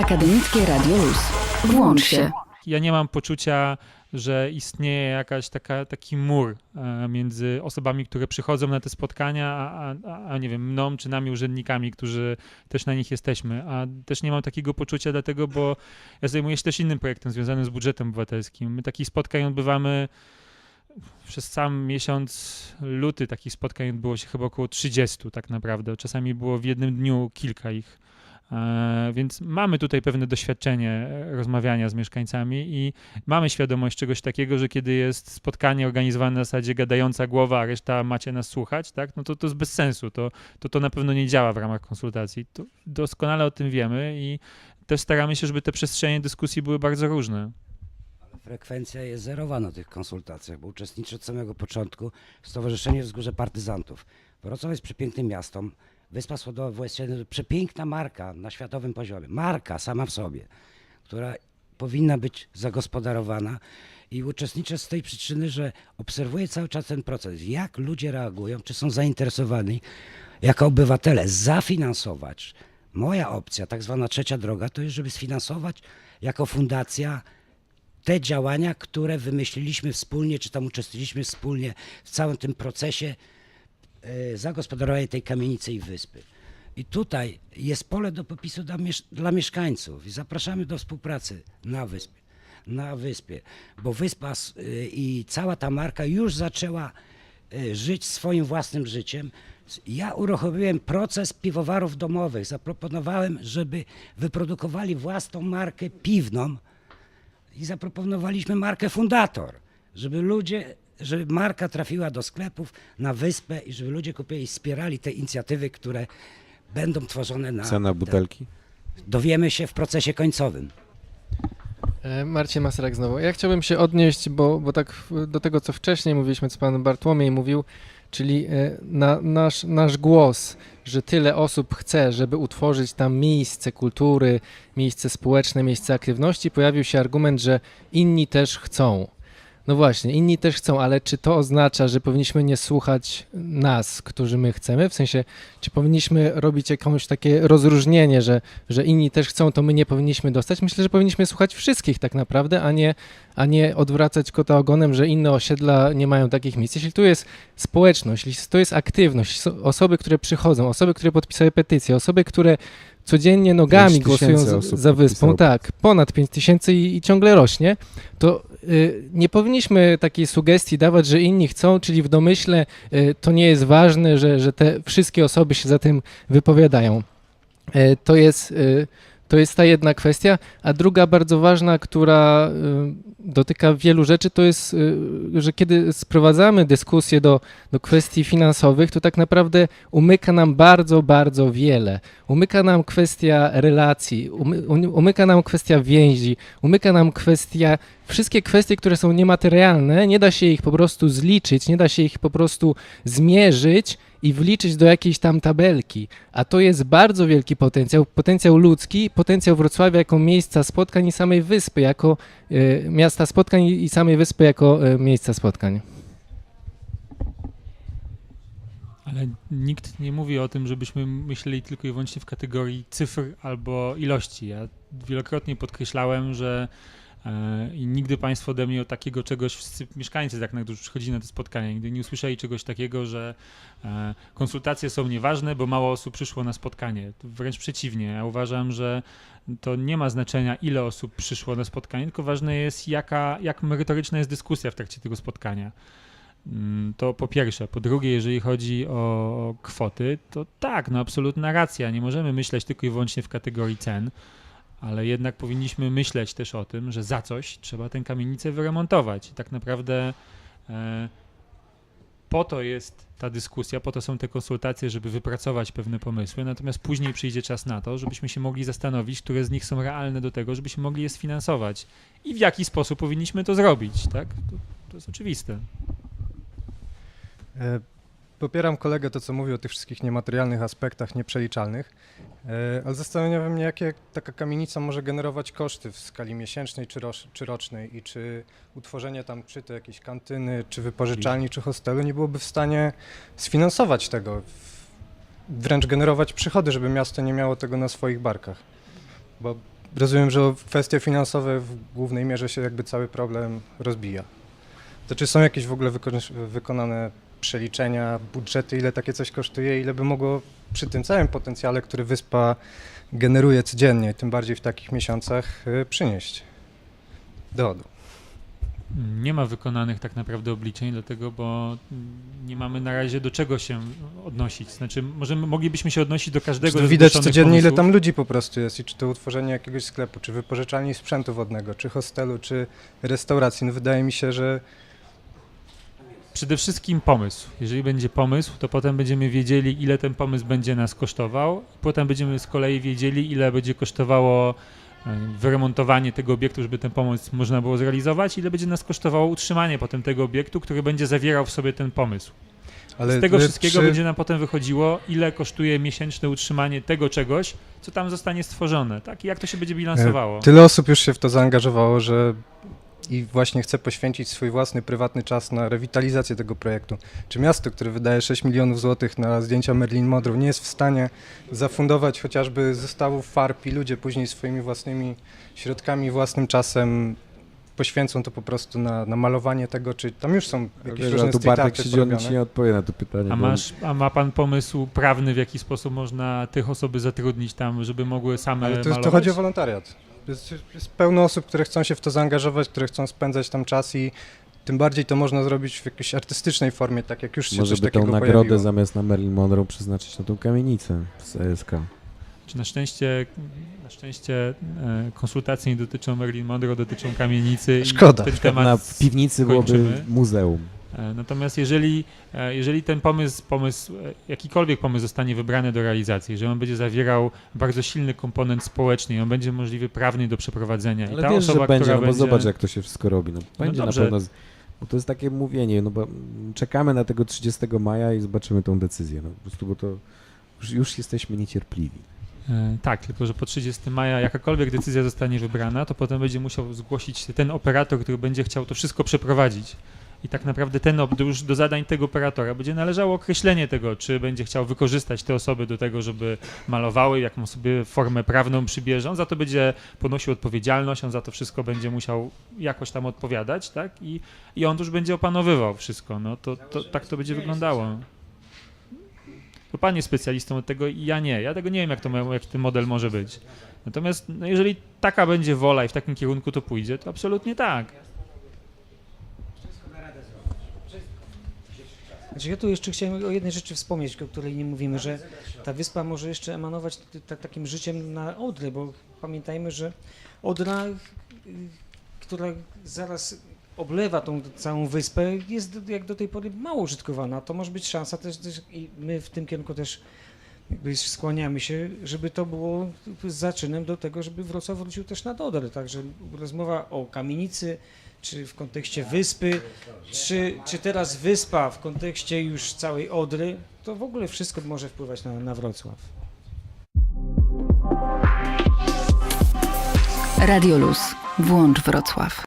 Akademickie Radio Luz. Włącz się. Ja nie mam poczucia, że istnieje jakaś taka, taki mur e, między osobami, które przychodzą na te spotkania, a, a, a nie wiem, mną czy nami urzędnikami, którzy też na nich jesteśmy. A też nie mam takiego poczucia, dlatego, bo ja zajmuję się też innym projektem związanym z budżetem obywatelskim. My takich spotkań odbywamy przez sam miesiąc luty takich spotkań odbyło się chyba około 30 tak naprawdę. Czasami było w jednym dniu kilka ich. E, Więc mamy tutaj pewne doświadczenie e, rozmawiania z mieszkańcami i mamy świadomość czegoś takiego, że kiedy jest spotkanie organizowane na zasadzie gadająca głowa, a reszta macie nas słuchać, tak, no to to jest bez sensu. To, to, to na pewno nie działa w ramach konsultacji. To doskonale o tym wiemy i też staramy się, żeby te przestrzenie dyskusji były bardzo różne. Frekwencja jest zerowa na tych konsultacjach, bo uczestniczę od samego początku w Stowarzyszeniu Wzgórze Partyzantów. Wrocław jest przepięknym miastem. Wyspa Słodowa w jest przepiękna marka na światowym poziomie. Marka sama w sobie, która powinna być zagospodarowana i uczestniczę z tej przyczyny, że obserwuję cały czas ten proces, jak ludzie reagują, czy są zainteresowani jako obywatele zafinansować. Moja opcja, tak zwana trzecia droga, to jest, żeby sfinansować jako fundacja te działania, które wymyśliliśmy wspólnie, czy tam uczestniczyliśmy wspólnie w całym tym procesie e, zagospodarowania tej kamienicy i wyspy. I tutaj jest pole do popisu dla, miesz- dla mieszkańców i zapraszamy do współpracy na wyspie. Na wyspie, bo wyspa y, i cała ta marka już zaczęła y, żyć swoim własnym życiem. Ja uruchomiłem proces piwowarów domowych. Zaproponowałem, żeby wyprodukowali własną markę piwną, i zaproponowaliśmy markę Fundator, żeby ludzie, żeby marka trafiła do sklepów na wyspę i żeby ludzie kupili i wspierali te inicjatywy, które będą tworzone na. Cena butelki? Dowiemy się w procesie końcowym. E, Marcin Maserak znowu. Ja chciałbym się odnieść, bo, bo tak do tego, co wcześniej mówiliśmy, co pan Bartłomiej mówił, czyli e, na, nasz, nasz głos, że tyle osób chce, żeby utworzyć tam miejsce kultury, miejsce społeczne, miejsce aktywności, pojawił się argument, że inni też chcą. No właśnie, inni też chcą, ale czy to oznacza, że powinniśmy nie słuchać nas, którzy my chcemy? W sensie, czy powinniśmy robić jakieś takie rozróżnienie, że, że inni też chcą, to my nie powinniśmy dostać? Myślę, że powinniśmy słuchać wszystkich tak naprawdę, a nie, a nie odwracać kota ogonem, że inne osiedla nie mają takich miejsc. Jeśli tu jest społeczność, jeśli to jest aktywność, so- osoby, które przychodzą, osoby, które podpisały petycje, osoby, które codziennie nogami głosują za, osób za wyspą, tak, ponad 5 tysięcy i, i ciągle rośnie, to y, nie powinniśmy takiej sugestii dawać, że inni chcą, czyli w domyśle y, to nie jest ważne, że, że te wszystkie osoby się za tym wypowiadają. E, To jest, y, to jest ta jedna kwestia, a druga bardzo ważna, która y, dotyka wielu rzeczy, to jest, y, że kiedy sprowadzamy dyskusję do, do kwestii finansowych, to tak naprawdę umyka nam bardzo, bardzo wiele. Umyka nam kwestia relacji, umy, umyka nam kwestia więzi, umyka nam kwestia, wszystkie kwestie, które są niematerialne, nie da się ich po prostu zliczyć, nie da się ich po prostu zmierzyć i wliczyć do jakiejś tam tabelki. A to jest bardzo wielki potencjał, potencjał ludzki, potencjał Wrocławia jako miejsca spotkań i samej wyspy, jako y, miasta spotkań i samej wyspy jako y, miejsca spotkań. Ale nikt nie mówi o tym, żebyśmy myśleli tylko i wyłącznie w kategorii cyfr albo ilości. Ja wielokrotnie podkreślałem, że i nigdy Państwo ode mnie o takiego czegoś, wszyscy mieszkańcy, tak, na którzy przychodzili na te spotkania, nigdy nie usłyszeli czegoś takiego, że e, konsultacje są nieważne, bo mało osób przyszło na spotkanie. Wręcz przeciwnie. Ja uważam, że to nie ma znaczenia, ile osób przyszło na spotkanie, tylko ważne jest, jaka, jak merytoryczna jest dyskusja w trakcie tego spotkania. Mm, To po pierwsze. Po drugie, jeżeli chodzi o kwoty, to tak, no absolutna racja. Nie możemy myśleć tylko i wyłącznie w kategorii cen, ale jednak powinniśmy myśleć też o tym, że za coś trzeba tę kamienicę wyremontować. I tak naprawdę e, po to jest ta dyskusja, po to są te konsultacje, żeby wypracować pewne pomysły, natomiast później przyjdzie czas na to, żebyśmy się mogli zastanowić, które z nich są realne do tego, żebyśmy mogli je sfinansować i w jaki sposób powinniśmy to zrobić, tak? To, to jest oczywiste. E, Popieram kolegę to, co mówił o tych wszystkich niematerialnych aspektach nieprzeliczalnych, e, ale zastanawia mnie, jakie taka kamienica może generować koszty w skali miesięcznej czy, czy rocznej i czy utworzenie tam czy to jakiejś kantyny, czy wypożyczalni, czy hostelu nie byłoby w stanie sfinansować tego, wręcz generować przychody, żeby miasto nie miało tego na swoich barkach. Bo rozumiem, że kwestie finansowe w głównej mierze się jakby cały problem rozbija. To czy są jakieś w ogóle wyko- wykonane przeliczenia, budżety, ile takie coś kosztuje, ile by mogło przy tym całym potencjale, który wyspa generuje codziennie, tym bardziej w takich miesiącach, y, przynieść dochodu? Nie ma wykonanych tak naprawdę obliczeń, dlatego, bo nie mamy na razie do czego się odnosić. Znaczy, możemy, moglibyśmy się odnosić do każdego z widać codziennie, ile pomysłów. tam ludzi po prostu jest i czy to utworzenie jakiegoś sklepu, czy wypożyczalni sprzętu wodnego, czy hostelu, czy restauracji. No wydaje mi się, że Przede wszystkim pomysł. Jeżeli będzie pomysł, to potem będziemy wiedzieli, ile ten pomysł będzie nas kosztował. Potem będziemy z kolei wiedzieli, ile będzie kosztowało e, wyremontowanie tego obiektu, żeby ten pomysł można było zrealizować, ile będzie nas kosztowało utrzymanie potem tego obiektu, który będzie zawierał w sobie ten pomysł. ale Z tego wszystkiego przy- będzie nam potem wychodziło, ile kosztuje miesięczne utrzymanie tego czegoś, co tam zostanie stworzone, tak? I jak to się będzie bilansowało. Tyle osób już się w to zaangażowało, że i właśnie chce poświęcić swój własny, prywatny czas na rewitalizację tego projektu. Czy miasto, które wydaje 6 milionów złotych na zdjęcia Merlin Monroe, nie jest w stanie zafundować chociażby zestawów farb i ludzie później swoimi własnymi środkami, własnym czasem poświęcą to po prostu na, na malowanie tego, czy tam już są jakieś Wiesz, różne tu street Bartek arty siedzi, on ci nie odpowie na to pytanie. A, masz, a ma pan pomysł prawny, w jaki sposób można tych osoby zatrudnić tam, żeby mogły same Ale to, malować? to chodzi o wolontariat. Jest, jest pełno osób, które chcą się w to zaangażować, które chcą spędzać tam czas i tym bardziej to można zrobić w jakiejś artystycznej formie, tak jak już się Może coś by tą takiego nagrodę pojawiło. zamiast na Marilyn Monroe przeznaczyć na tą kamienicę z ESK. Czy na szczęście, na szczęście e, konsultacje nie dotyczą Marilyn Monroe, dotyczą kamienicy Szkoda. i ten temat Na piwnicy byłoby skończymy. muzeum. E, Natomiast jeżeli, e, jeżeli ten pomysł, pomysł, e, jakikolwiek pomysł zostanie wybrany do realizacji, jeżeli on będzie zawierał bardzo silny komponent społeczny i on będzie możliwy prawnie do przeprowadzenia i Ale ta wiesz, osoba, że będzie, no bo będzie... zobacz jak to się wszystko robi. No, będzie na dobrze. pewno... Bo to jest takie mówienie, no bo czekamy na tego 30 maja i zobaczymy tą decyzję. No po prostu, bo to już, już jesteśmy niecierpliwi. Tak, tylko że po 30 maja jakakolwiek decyzja zostanie wybrana, to potem będzie musiał zgłosić ten operator, który będzie chciał to wszystko przeprowadzić. I tak naprawdę ten do zadań tego operatora będzie należało określenie tego, czy będzie chciał wykorzystać te osoby do tego, żeby malowały, jaką sobie formę prawną przybierze. On za to będzie ponosił odpowiedzialność, on za to wszystko będzie musiał jakoś tam odpowiadać, tak? I, i on już będzie opanowywał wszystko. No to, to tak to będzie wyglądało. To pan jest specjalistą od tego i ja nie. Ja tego nie wiem, jak, to, jak ten model może być. Natomiast no, jeżeli taka będzie wola i w takim kierunku to pójdzie, to absolutnie tak. Znaczy ja tu jeszcze chciałem o jednej rzeczy wspomnieć, o której nie mówimy, że ta wyspa może jeszcze emanować takim życiem na Odrę, bo pamiętajmy, że Odra, y, która zaraz oblewa tą całą wyspę, jest jak do tej pory mało użytkowana. To może być szansa też, też i my w tym kierunku też jakby skłaniamy się, żeby to było zaczynem do tego, żeby Wrocław wrócił też na Odrę. Także rozmowa o kamienicy, czy w kontekście wyspy, czy, czy teraz wyspa w kontekście już całej Odry, to w ogóle wszystko może wpływać na, na Wrocław. Radio Luz. Włącz Wrocław.